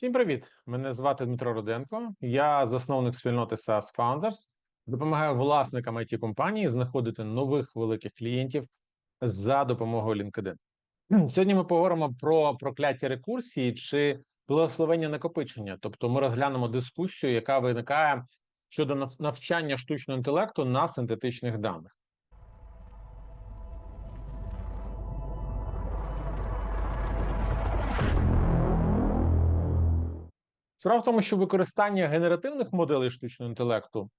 Всім привіт! Мене звати Дмитро Руденко. Я засновник спільноти SaaS Founders. Допомагаю власникам it компанії знаходити нових великих клієнтів за допомогою LinkedIn. Сьогодні ми поговоримо про прокляття рекурсії чи благословення накопичення. Тобто, ми розглянемо дискусію, яка виникає щодо навчання штучного інтелекту на синтетичних даних. Справа в тому, що використання генеративних моделей штучного інтелекту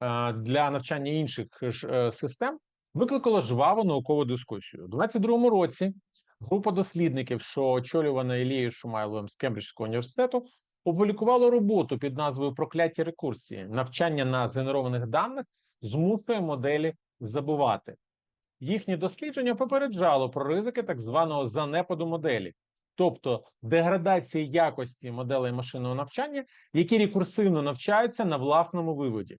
е, для навчання інших е, систем викликало жваву наукову дискусію. У 2022 році група дослідників, що очолювана Ілією Шумайловим з Кембриджського університету, опублікувала роботу під назвою Прокляття рекурсії. Навчання на згенерованих даних змушує моделі забувати. Їхнє дослідження попереджало про ризики так званого занепаду моделі, тобто деградації якості моделей машинного навчання, які рекурсивно навчаються на власному виводі.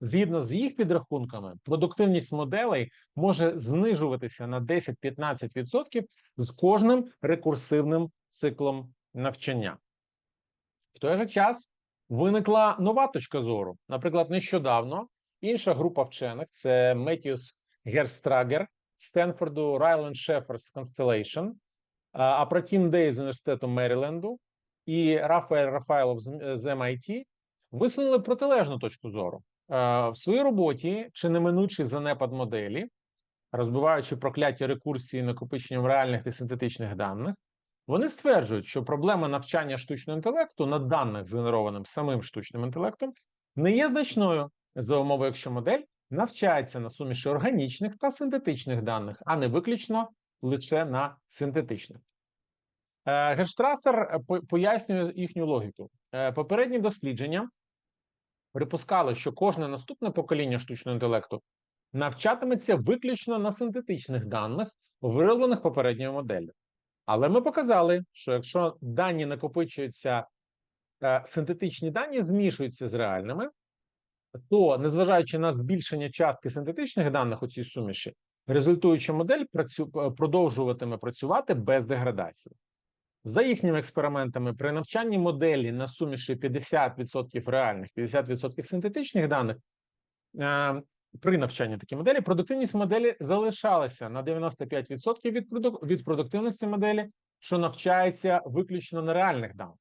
Згідно з їх підрахунками, продуктивність моделей може знижуватися на 10-15% з кожним рекурсивним циклом навчання. В той же час виникла нова точка зору. Наприклад, нещодавно інша група вчених це Меттіус Герстрагер Стенфорду, Райлен Шефер з Constellation, а Апротім Дей з університету Меріленду і Рафаель Рафайлов з з MIT висунули протилежну точку зору. Е, В своїй роботі чи неминучий занепад моделі, розбиваючи прокляття рекурсії накопиченням реальних і синтетичних даних, вони стверджують, що проблема навчання штучного інтелекту на даних, згенерованим самим штучним інтелектом, не є значною за умови, якщо модель навчається на суміші органічних та синтетичних даних, а не виключно лише на синтетичних. Е, Гештрасер е, пояснює їхню логіку. Е, Попередні дослідження припускали, що кожне наступне покоління штучного інтелекту навчатиметься виключно на синтетичних даних, вироблених попередньою моделлю. Але ми показали, що якщо дані накопичуються, синтетичні дані змішуються з реальними, то незважаючи на збільшення частки синтетичних даних у цій суміші, результуюча модель працю... продовжуватиме працювати без деградації. За їхніми експериментами, при навчанні моделі на суміші 50% реальних, 50% синтетичних даних, е, при навчанні такій моделі продуктивність моделі залишалася на 95% від, від продуктивності моделі, що навчається виключно на реальних даних.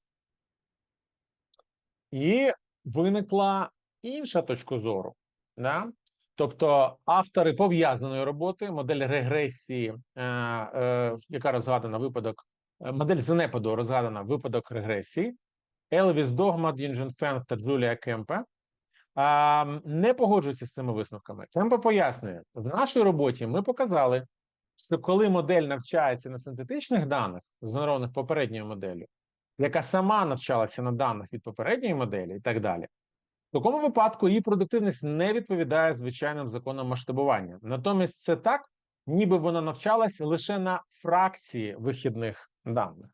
І виникла інша точка зору. Да? Тобто автори пов'язаної роботи, модель регресії, е, е, яка розгадана випадок, е, модель занепаду розгадана випадок регресії, Елвіс Догмат, Юнджен Фенг та Джулія Кемпе, а, не погоджуються з цими висновками. Кемпе пояснює, в нашій роботі ми показали, що коли модель навчається на синтетичних даних, згенерованих попередньою моделлю, яка сама навчалася на даних від попередньої моделі і так далі, в такому випадку її продуктивність не відповідає звичайним законам масштабування. Натомість це так, ніби вона навчалась лише на фракції вихідних даних.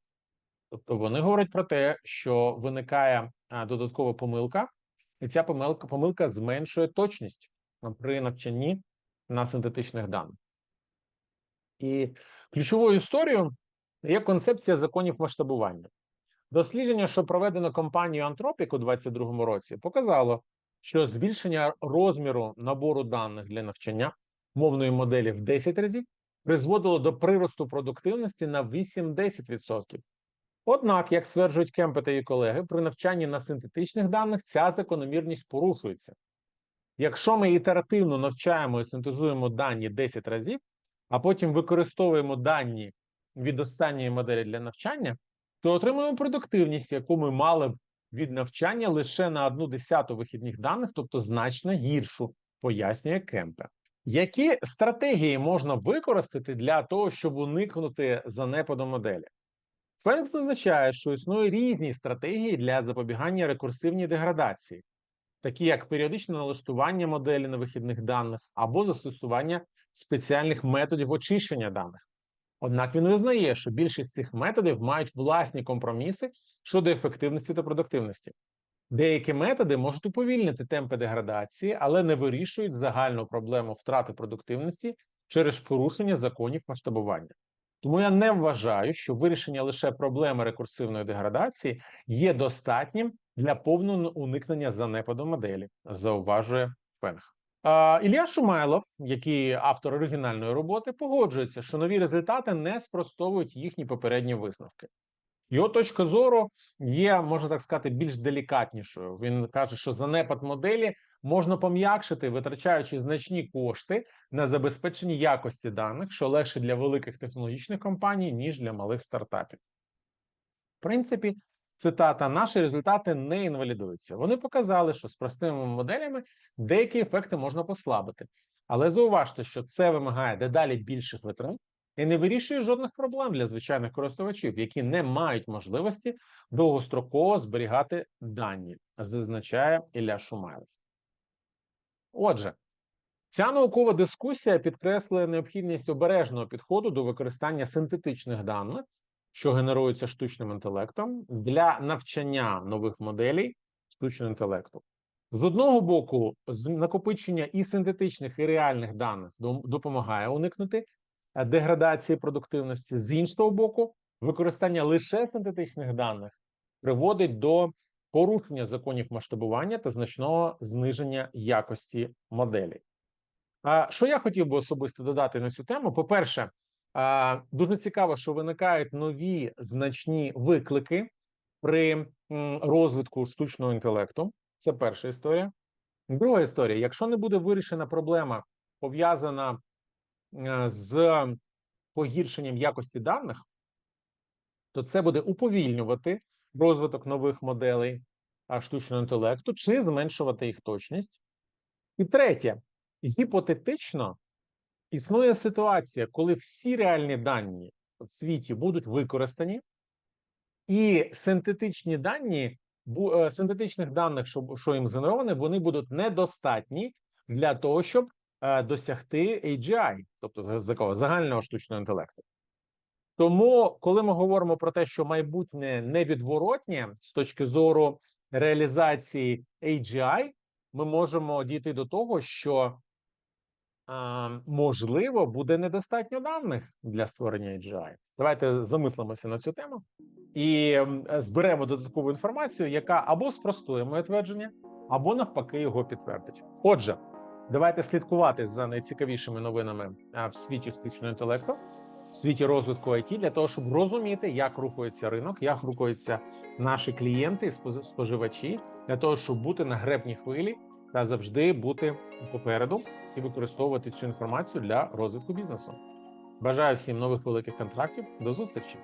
Тобто вони говорять про те, що виникає додаткова помилка, і ця помилка, помилка зменшує точність при навчанні на синтетичних даних. І ключовою історією є концепція законів масштабування. Дослідження, що проведено компанією Anthropic у 2022 році, показало, що збільшення розміру набору даних для навчання мовної моделі в 10 разів призводило до приросту продуктивності на 8-10%. Однак, як стверджують Кемпе та її колеги, при навчанні на синтетичних даних ця закономірність порушується. Якщо ми ітеративно навчаємо і синтезуємо дані 10 разів, а потім використовуємо дані від останньої моделі для навчання, то отримуємо продуктивність, яку ми мали б від навчання лише на одну десяту вихідних даних, тобто значно гіршу, пояснює Кемпе. Які стратегії можна використати для того, щоб уникнути занепаду моделі? Фенк зазначає, що існує різні стратегії для запобігання рекурсивній деградації, такі як періодичне налаштування моделі на вихідних даних або застосування спеціальних методів очищення даних. Однак він визнає, що більшість цих методів мають власні компроміси щодо ефективності та продуктивності. Деякі методи можуть уповільнити темпи деградації, але не вирішують загальну проблему втрати продуктивності через порушення законів масштабування. Тому я не вважаю, що вирішення лише проблеми рекурсивної деградації є достатнім для повного уникнення занепаду моделі, зауважує Фенг. Ілля Шумайлов, який автор оригінальної роботи, погоджується, що нові результати не спростовують їхні попередні висновки. Його точка зору є, можна так сказати, більш делікатнішою. Він каже, що занепад моделі можна пом'якшити, витрачаючи значні кошти на забезпечення якості даних, що легше для великих технологічних компаній, ніж для малих стартапів. В принципі, цитата: наші результати не інвалідуються. Вони показали, що з простими моделями деякі ефекти можна послабити. Але зауважте, що це вимагає дедалі більших витрат і не вирішує жодних проблем для звичайних користувачів, які не мають можливості довгостроково зберігати дані, зазначає Ілля Шумайлов. Отже, ця наукова дискусія підкреслює необхідність обережного підходу до використання синтетичних даних, що генеруються штучним інтелектом, для навчання нових моделей штучного інтелекту. З одного боку, накопичення і синтетичних, і реальних даних допомагає уникнути е, деградації продуктивності. З іншого боку, використання лише синтетичних даних приводить до порушення законів масштабування та значного зниження якості моделі. А що я хотів би особисто додати на цю тему? По-перше, дуже цікаво, що виникають нові значні виклики при розвитку штучного інтелекту. Це перша історія. Друга історія: якщо не буде вирішена проблема, пов'язана е, з погіршенням якості даних, то це буде уповільнювати розвиток нових моделей штучного інтелекту чи зменшувати їх точність. І третє, гіпотетично існує ситуація, коли всі реальні дані в світі будуть використані, і синтетичні дані, е, синтетичних даних, що, що їм згенероване, вони будуть недостатні для того, щоб е, досягти AGI, тобто загального штучного інтелекту. Тому, коли ми говоримо про те, що майбутнє невідворотнє з точки зору реалізації AGI, ми можемо дійти до того, що можливо буде недостатньо даних для створення AGI. Давайте замислимося на цю тему і зберемо додаткову інформацію, яка або спростує моє твердження, або навпаки його підтвердить. Отже, давайте слідкувати за найцікавішими новинами в світі штучного інтелекту в світі розвитку IT для того, щоб розуміти, як рухається ринок, як рухаються наші клієнти споживачі, для того, щоб бути на гребній хвилі та завжди бути попереду і використовувати цю інформацію для розвитку бізнесу. Бажаю всім нових великих контрактів. До зустрічі!